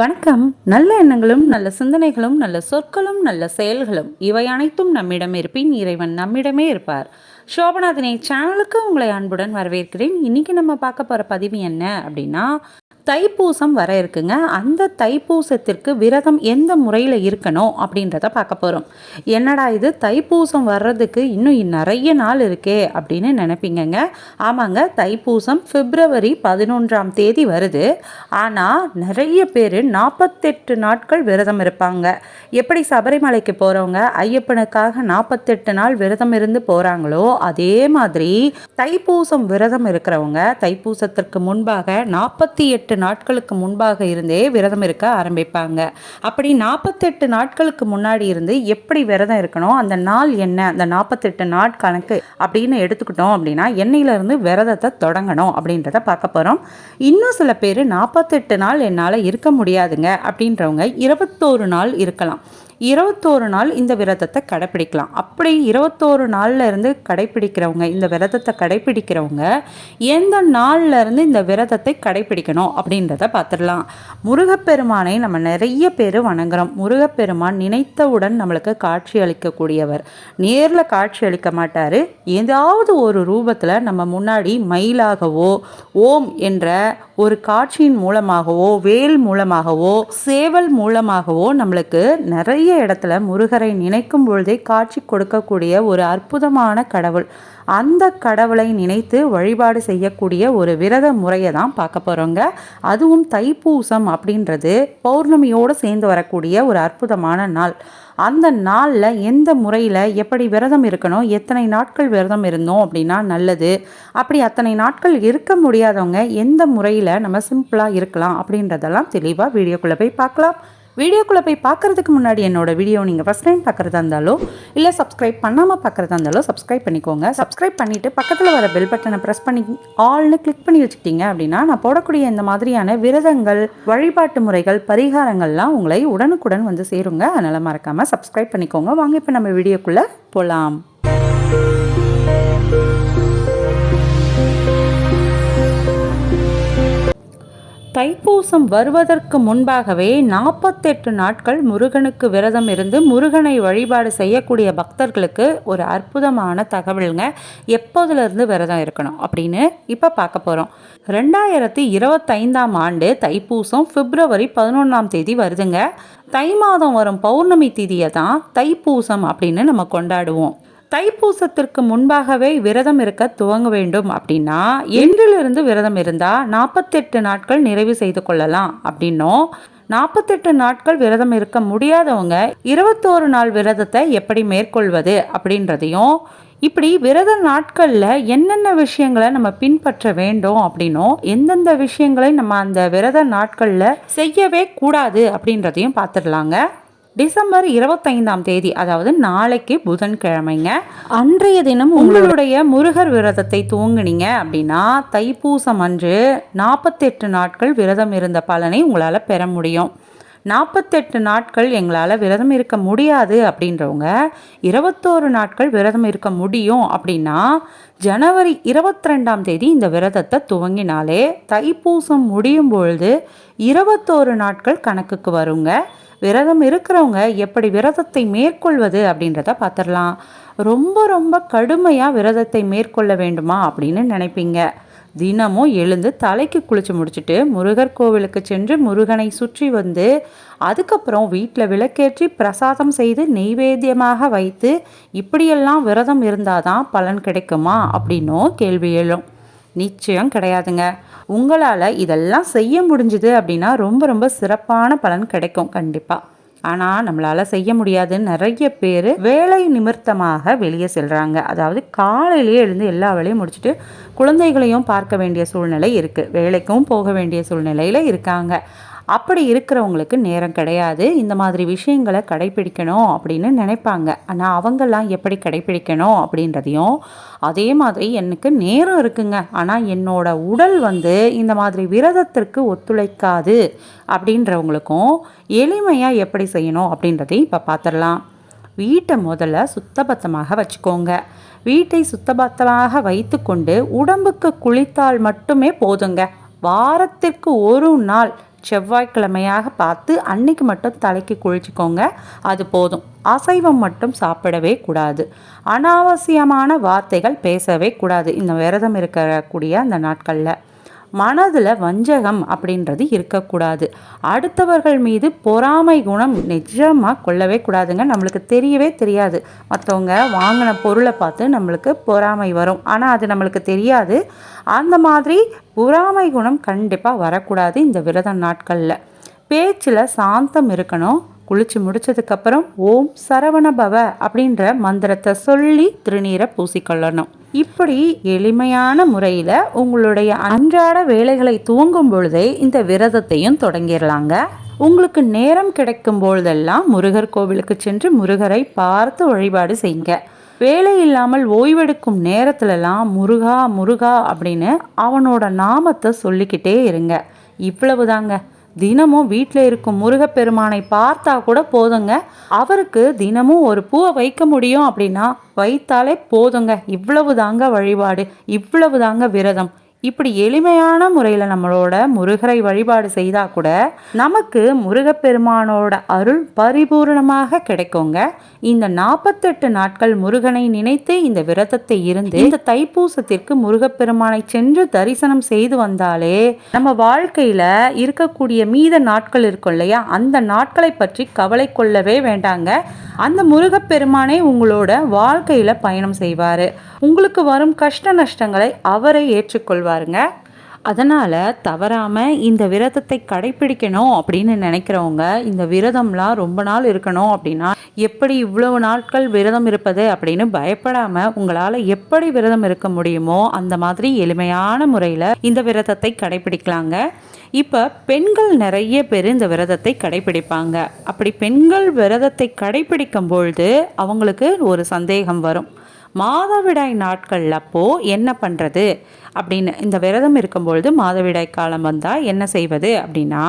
வணக்கம். நல்ல எண்ணங்களும் நல்ல சிந்தனைகளும் நல்ல சொற்களும் நல்ல செயல்களும் இவை அனைத்தும் நம்மிடம் இருப்பின் இறைவன் நம்மிடமே இருப்பார். ஷோபநாதினை சேனலுக்கு உங்களை அன்புடன் வரவேற்கிறேன். இன்றைக்கி நம்ம பார்க்க போகிற பதிவு என்ன அப்படின்னா தைப்பூசம் வர இருக்குங்க. அந்த தைப்பூசத்திற்கு விரதம் எந்த முறையில் இருக்கணும் அப்படின்றத பார்க்க போகிறோம் என்னடா இது? தைப்பூசம் வர்றதுக்கு இன்னும் நிறைய நாள் இருக்கே அப்படின்னு நினைப்பீங்கங்க. ஆமாங்க தைப்பூசம் பிப்ரவரி பதினொன்றாம் தேதி வருது. ஆனால் நிறைய பேர் நாற்பத்தெட்டு நாட்கள் விரதம் இருப்பாங்க. எப்படி சபரிமலைக்கு போகிறவங்க ஐயப்பனுக்காக நாற்பத்தெட்டு நாள் விரதம் இருந்து போகிறாங்களோ அதே மாதிரி தைப்பூசம் விரதம் இருக்கிறவங்க தைப்பூசத்திற்கு முன்பாக நாற்பத்தி எட்டு நாட்களுக்கு முன்பாக இருந்தே விரதம் இருக்க ஆரம்பிப்பாங்க. அப்படி நாற்பத்தெட்டு நாட்களுக்கு முன்னாடி இருந்து எப்படி விரதம் இருக்கணும் அந்த நாள் என்ன அந்த நாற்பத்தெட்டு நாட்கணக்கு அப்படின்னு எடுத்துக்கிட்டோம் அப்படின்னா எண்ணெயிலிருந்து விரதத்தை தொடங்கணும் அப்படின்றத பார்க்க போகிறோம் இன்னும் சில பேர் நாற்பத்தெட்டு நாள் என்னால் இருக்க முடியாதுங்க அப்படின்றவங்க இருபத்தோரு நாள் இருக்கலாம். இருபத்தோரு நாள் இந்த விரதத்தை கடைப்பிடிக்கலாம். அப்படி இருபத்தோரு நாளில் இருந்து கடைப்பிடிக்கிறவங்க இந்த விரதத்தை கடைப்பிடிக்கிறவங்க எந்த நாளில் இருந்து இந்த விரதத்தை கடைப்பிடிக்கணும் அப்படின்றத பார்த்துடலாம். முருகப்பெருமானை நம்ம நிறைய பேர் வணங்குறோம். முருகப்பெருமான் நினைத்தவுடன் நம்மளுக்கு காட்சி அளிக்கக்கூடியவர். நேரில் காட்சி அளிக்க மாட்டார். ஏதாவது ஒரு ரூபத்தில் நம்ம முன்னாடி மயிலாகவோ ஓம் என்ற ஒரு காட்சியின் மூலமாகவோ வேல் மூலமாகவோ சேவல் மூலமாகவோ நம்மளுக்கு நிறைய இடத்துல முருகரை நினைக்கும் பொழுதே காட்சி கொடுக்கக்கூடிய ஒரு அற்புதமான கடவுள். அந்த கடவுளை நினைத்து வழிபாடு செய்யக்கூடிய ஒரு விரத முறையை தான் பார்க்க போகிறோங்க அதுவும் தைப்பூசம் அப்படின்றது பௌர்ணமியோடு சேர்ந்து வரக்கூடிய ஒரு அற்புதமான நாள். அந்த நாளில் எந்த முறையில் எப்படி விரதம் இருக்கணும் எத்தனை நாட்கள் விரதம் இருந்தோம் அப்படின்னா நல்லது. அப்படி அத்தனை நாட்கள் இருக்க முடியாதவங்க எந்த முறையில் நம்ம சிம்பிளாக இருக்கலாம் அப்படின்றதெல்லாம் தெளிவாக வீடியோக்குள்ளே போய் பார்க்கலாம். வீடியோக்குள்ளே போய் பார்க்குறதுக்கு முன்னாடி என்னோட வீடியோ நீங்கள் ஃபஸ்ட் டைம் பார்க்குறதா இருந்தாலோ இல்லை சப்ஸ்கிரைப் பண்ணாமல் பார்க்குறதா இருந்தாலோ சப்ஸ்கிரைப் பண்ணிக்கோங்க. சப்ஸ்கிரைப் பண்ணிவிட்டு பக்கத்தில் வர பெல் பட்டனை ப்ரெஸ் பண்ணி ஆல்னு கிளிக் பண்ணி வச்சுக்கிட்டீங்க அப்படின்னா நான் போடக்கூடிய இந்த மாதிரியான விரதங்கள் வழிபாட்டு முறைகள் பரிகாரங்கள்லாம் உங்களை உடனுக்குடன் வந்து சேருங்க. அதனால் மறக்காமல் சப்ஸ்கிரைப் பண்ணிக்கோங்க. வாங்க இப்போ நம்ம வீடியோக்குள்ளே போகலாம் தைப்பூசம் வருவதற்கு முன்பாகவே நாற்பத்தெட்டு நாட்கள் முருகனுக்கு விரதம் இருந்து முருகனை வழிபாடு செய்யக்கூடிய பக்தர்களுக்கு ஒரு அற்புதமான தகவலுங்க. எப்போதுலேருந்து விரதம் இருக்கணும் அப்படின்னு இப்போ பார்க்க போகிறோம் ரெண்டாயிரத்தி இருபத்தைந்தாம் ஆண்டு தைப்பூசம் பிப்ரவரி பதினொன்றாம் தேதி வருதுங்க. தை மாதம் வரும் பௌர்ணமி திதியை தான் தைப்பூசம் அப்படின்னு நம்ம கொண்டாடுவோம். தைப்பூசத்திற்கு முன்பாகவே விரதம் இருக்க துவங்க வேண்டும் அப்படின்னா என்றிலிருந்து விரதம் இருந்தால் நாற்பத்தெட்டு நாட்கள் நிறைவு செய்து கொள்ளலாம். அப்படின்னும் நாற்பத்தெட்டு நாட்கள் விரதம் இருக்க முடியாதவங்க இருபத்தோரு நாள் விரதத்தை எப்படி மேற்கொள்வது அப்படின்றதையும் இப்படி விரத நாட்களில் என்னென்ன விஷயங்களை நம்ம பின்பற்ற வேண்டும் அப்படின்னும் எந்தெந்த விஷயங்களை நம்ம அந்த விரத நாட்களில் செய்யவே கூடாது அப்படின்றதையும் பார்த்துடலாங்க. டிசம்பர் இருபத்தைந்தாம் தேதி அதாவது நாளைக்கு புதன்கிழமைங்க. அன்றைய தினம் உங்களுடைய முருகர் விரதத்தை துவங்குனீங்க அப்படின்னா தைப்பூசம் அன்று நாற்பத்தெட்டு நாட்கள் விரதம் இருந்த பலனை உங்களால் பெற முடியும். நாற்பத்தெட்டு நாட்கள் எங்களால் விரதம் இருக்க முடியாது அப்படின்றவங்க இருபத்தோரு நாட்கள் விரதம் இருக்க முடியும் அப்படின்னா ஜனவரி இருபத்தி ரெண்டாம் தேதி இந்த விரதத்தை துவங்கினாலே தைப்பூசம் முடியும் பொழுது இருபத்தோரு நாட்கள் கணக்குக்கு வருங்க. விரதம் இருக்கிறவங்க எப்படி விரதத்தை மேற்கொள்வது அப்படின்றத பார்த்துடலாம். ரொம்ப ரொம்ப கடுமையாக விரதத்தை மேற்கொள்ள வேண்டுமா அப்படின்னு நினைப்பீங்க. தினமும் எழுந்து தலைக்கு குளிச்சு முடிச்சுட்டு முருகர் கோவிலுக்கு சென்று முருகனை சுற்றி வந்து அதுக்கப்புறம் வீட்டில் விளக்கேற்றி பிரசாதம் செய்து நெய்வேத்தியமாக வைத்து இப்படியெல்லாம் விரதம் இருந்தால் தான் பலன் கிடைக்குமா அப்படின்னும் கேள்வி எழும். நிச்சயம் கிடையாதுங்க. உங்களால் இதெல்லாம் செய்ய முடிஞ்சுது அப்படின்னா ரொம்ப ரொம்ப சிறப்பான பலன் கிடைக்கும். கண்டிப்பாக ஆனால் நம்மளால் செய்ய முடியாதுன்னு நிறைய பேர் வேலை நிமித்தமாக வெளியே செல்கிறாங்க அதாவது காலையிலேயே எழுந்து எல்லா வேலையும் முடிச்சுட்டு குழந்தைகளையும் பார்க்க வேண்டிய சூழ்நிலை இருக்குது வேலைக்கும் போக வேண்டிய சூழ்நிலையில் இருக்காங்க. அப்படி இருக்கிறவங்களுக்கு நேரம் கிடையாது. இந்த மாதிரி விஷயங்களை கடைபிடிக்கணும் அப்படின்னு நினைப்பாங்க. ஆனால் அவங்கெல்லாம் எப்படி கடைபிடிக்கணும் அப்படின்றதையும் அதே மாதிரி எனக்கு நேரம் இருக்குங்க. ஆனால் என்னோட உடல் வந்து இந்த மாதிரி விரதத்திற்கு ஒத்துழைக்காது அப்படின்றவங்களுக்கும் எளிமையாக எப்படி செய்யணும் அப்படின்றதையும் இப்போ பார்த்துடலாம் வீட்டை முதல்ல சுத்தபத்தமாக வச்சுக்கோங்க. வீட்டை சுத்தபத்தமாக வைத்துக்கொண்டு உடம்புக்கு குளித்தால் மட்டுமே போதுங்க. வாரத்திற்கு ஒரு நாள் செவ்வாய்க்கிழமையாக பார்த்து அன்னைக்கு மட்டும் தலைக்கு குளிச்சுக்கோங்க. அது போதும். அசைவம் மட்டும் சாப்பிடவே கூடாது. அனாவசியமான வார்த்தைகள் பேசவே கூடாது. இந்த விரதம் இருக்கக்கூடிய அந்த நாட்களில். மனதில் வஞ்சகம் அப்படின்றது இருக்கக்கூடாது. அடுத்தவர்கள் மீது பொறாமை குணம் நிஜமாக கொள்ளவே கூடாதுங்க. நம்மளுக்கு தெரியவே தெரியாது. மற்றவங்க வாங்கின பொருளை பார்த்து நம்மளுக்கு பொறாமை வரும். ஆனால் அது நம்மளுக்கு தெரியாது. அந்த மாதிரி பொறாமை குணம் கண்டிப்பாக வரக்கூடாது இந்த விரத நாட்களில் பேச்சில் சாந்தம் இருக்கணும். குளிச்சு முடிச்சதுக்கப்புறம் ஓம் சரவண பவ அப்படின்ற மந்திரத்தை சொல்லி திருநீரை பூசிக்கொள்ளணும். இப்படி எளிமையான முறையில் உங்களுடைய அன்றாட வேலைகளை துவங்கும் பொழுதே இந்த விரதத்தையும் தொடங்கிடலாங்க. உங்களுக்கு நேரம் கிடைக்கும் பொழுதெல்லாம் முருகர் கோவிலுக்கு சென்று முருகரை பார்த்து வழிபாடு செய்யுங்க. வேலை இல்லாமல் ஓய்வெடுக்கும் நேரத்துலலாம் முருகா முருகா அப்படின்னு அவனோட நாமத்தை சொல்லிக்கிட்டே இருங்க. இவ்வளவுதாங்க. தினமும் வீட்டில் இருக்கும் முருகப்பெருமானை பார்த்தா கூட போதுங்க. அவருக்கு தினமும் ஒரு பூவை வைக்க முடியும் அப்படின்னா வைத்தாலே போதுங்க. இவ்வளவு தாங்க வழிபாடு. இவ்வளவு தாங்க விரதம். இப்படி எளிமையான முறையில் நம்மளோட முருகரை வழிபாடு செய்தால் கூட நமக்கு முருகப்பெருமானோட அருள் பரிபூர்ணமாக கிடைக்குங்க. இந்த நாற்பத்தெட்டு நாட்கள் முருகனை நினைத்து இந்த விரதத்தை இருந்து இந்த தைப்பூசத்திற்கு முருகப்பெருமானை சென்று தரிசனம் செய்து வந்தாலே நம்ம வாழ்க்கையில் இருக்கக்கூடிய மீத நாட்கள் இருக்கும் இல்லையா? அந்த நாட்களை பற்றி கவலை கொள்ளவே வேண்டாங்க. அந்த முருகப்பெருமானே உங்களோட வாழ்க்கையில் பயணம் செய்வார். உங்களுக்கு வரும் கஷ்ட நஷ்டங்களை அவரை ஏற்றுக்கொள்வார். ஏற்றுக்கொள்வாருங்க அதனால் தவறாமல் இந்த விரதத்தை கடைப்பிடிக்கணும் அப்படின்னு நினைக்கிறவங்க இந்த விரதம்லாம் ரொம்ப நாள் இருக்கணும் அப்படின்னா எப்படி இவ்வளவு நாட்கள் விரதம் இருப்பது அப்படின்னு பயப்படாமல் உங்களால் எப்படி விரதம் இருக்க முடியுமோ அந்த மாதிரி எளிமையான முறையில் இந்த விரதத்தை கடைப்பிடிக்கலாங்க. இப்போ பெண்கள் நிறைய பேர் இந்த விரதத்தை கடைப்பிடிப்பாங்க. அப்படி பெண்கள் விரதத்தை கடைப்பிடிக்கும் பொழுது அவங்களுக்கு ஒரு சந்தேகம் வரும். மாதவிடாய் நாட்கள் அப்போது என்ன பண்ணுறது அப்படின்னு இந்த விரதம் இருக்கும்பொழுது மாதவிடாய் காலம் வந்தால் என்ன செய்வது? அப்படின்னா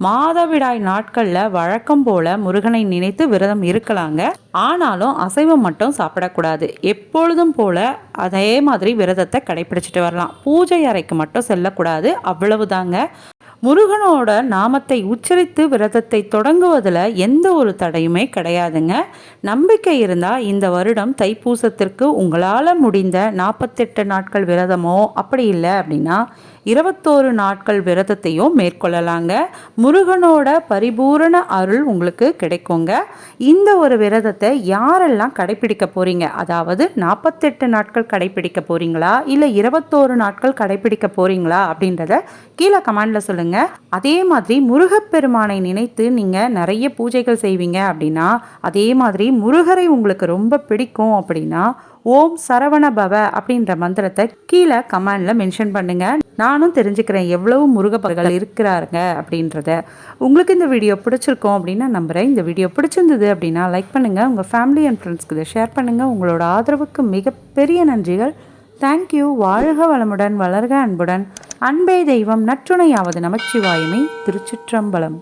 மாதவிடாய் நாட்களில் வழக்கம் போல் முருகனை நினைத்து விரதம் இருக்கலாங்க. ஆனாலும் அசைவம் மட்டும் சாப்பிடக்கூடாது. எப்பொழுதும் போல் அதே மாதிரி விரதத்தை கடைப்பிடிச்சிட்டு வரலாம். பூஜை அறைக்கு மட்டும் செல்லக்கூடாது. அவ்வளவுதாங்க. முருகனோட நாமத்தை உச்சரித்து விரதத்தை தொடங்குவதில் எந்த ஒரு தடையுமே கிடையாதுங்க. நம்பிக்கை இருந்தால் இந்த வருடம் தைப்பூசத்திற்கு உங்களால் முடிந்த நாற்பத்தெட்டு நாட்கள் விரதமோ அப்படி இல்லை அப்படின்னா இருபத்தோரு நாட்கள் விரதத்தையும் மேற்கொள்ளலாங்க. முருகனோட பரிபூரண அருள் உங்களுக்கு கிடைக்குங்க. இந்த ஒரு விரதத்தை யாரெல்லாம் கடைபிடிக்க போறீங்க? அதாவது நாற்பத்தெட்டு நாட்கள் கடைபிடிக்க போறீங்களா? இல்லை இருபத்தோரு நாட்கள் கடைபிடிக்க போறீங்களா? அப்படின்றத கீழே கமாண்டில் சொல்லுங்க. அதே மாதிரி முருகப்பெருமானை நினைத்து நீங்க நிறைய பூஜைகள் செய்வீங்க அப்படின்னா அதே மாதிரி முருகரை உங்களுக்கு ரொம்ப பிடிக்கும் அப்படின்னா ஓம் சரவண பவ அப்படின்ற மந்திரத்தை கீழே கமெண்ட்ல மென்ஷன் பண்ணுங்க. நானும் தெரிஞ்சுக்கிறேன் எவ்வளவு முருகப்பர்கள் இருக்கிறாருங்க அப்படின்றத. உங்களுக்கு இந்த வீடியோ பிடிச்சிருக்கோம் அப்படின்னு நம்புகிறேன் இந்த வீடியோ பிடிச்சிருந்தது அப்படின்னா லைக் பண்ணுங்கள் உங்கள் ஃபேமிலி அண்ட் ஃப்ரெண்ட்ஸ்க்கு இதை ஷேர் பண்ணுங்கள் உங்களோட ஆதரவுக்கு மிகப்பெரிய நன்றிகள். தேங்க்யூ வாழ்க வளமுடன் வளர்க அன்புடன். அன்பே தெய்வம் நற்றுணையாவது நமச்சிவாயுமே. திருச்சிற்றம்பலம்.